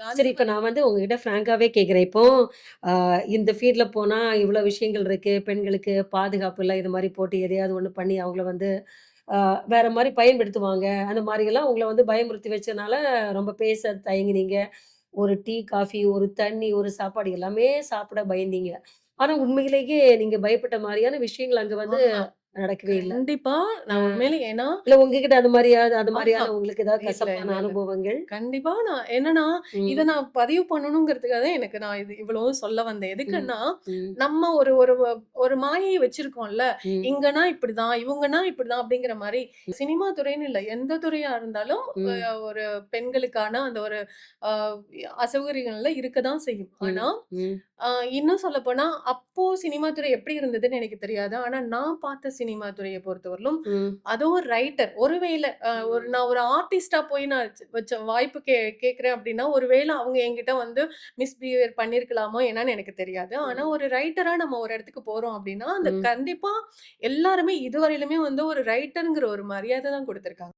சரி இப்ப நான் வந்து உங்ககிட்ட ஃப்ராங்காவே கேட்கிறேன். இப்போ இந்த ஃபீல்ட்ல போனா இவ்ளோ விஷயங்கள் இருக்கு. பெண்களுக்கு பாதுகாப்பு இல்ல. இது மாரி போட்டு எதையாவது ஒண்ணு பண்ணி அவங்கள வந்து அ வேற மாரி பயன்படுத்துவாங்க. அந்த மாரியெல்லாம் உங்கள வந்து பயமுறுத்தி வச்சனால ரொம்ப பேச தயங்கினீங்க. ஒரு டீ, காஃபி, ஒரு தண்ணி, ஒரு சாப்பாடு எல்லாமே சாப்பிட பயந்தீங்க. ஆனா உண்மையிலேயே நீங்க பயப்பட்ட மாரியான விஷயங்கள் அங்க வந்து ஆஹா. நடக்கவே இல்ல. கண்டிப்பா. நான் உண்மையிலே ஏன்னா இல்ல உங்ககிட்ட அது மாரியாவது அது ஆஹா. மாரியான உங்களுக்கு ஏதாவது கசப்பான. அனுபவங்கள்? கண்டிப்பா நான் என்னன்னா, இத. நான் பதிவு பண்ணணுங்கிறதுக்காக தான் எனக்கு நான் இது இவ்வளவும் சொல்ல வந்தேன். எதுக்குன்னா. நம்ம ஒரு ஒரு ஒரு மாயைய வச்சிருக்கோம்ல. இங்கன்னா இப்படிதான், இவங்கன்னா இப்படிதான் அப்படிங்கிற மாரி. ம். சினிமா துறைன்னு இல்ல. எந்த துறையா இருந்தாலும். ஒரு பெண்களுக்கான அந்த ஒரு அ அசௌகரியங்கள்லாம் இருக்க தான் செய்யும். ஆனா, இன்னும் சொல்லப்போனா, அப்போ சினிமா துறை எப்படி இருந்ததுன்னு எனக்கு தெரியாது. ஆனா நான் பார்த்த சினிமா துறைய பொறுத்தவரையிலும். அதுவும் ரைட்டர் ஒருவேள ஒரு. நான் ஒரு ஆர்டிஸ்ட்டா போய் நான் வச்ச வாய்ப்பு கே கேட்கிறேன் அப்படின்னா, ஒருவேள அவங்க என்கிட்ட வந்து மிஸ்பிஹேவியர் பண்ணியிருக்கலாமோ என்னன்னு எனக்கு தெரியாது. ஆனா. ஒரு ரைட்டரா நம்ம ஒரு இடத்துக்கு போறோம் அப்படின்னா, அந்த ம். கண்டிப்பா எல்லாருமே இதுவரையிலுமே வந்து ஒரு ரைட்டர்ங்கிற ஒரு மரியாதை தான் குடுத்துருக்காங்க.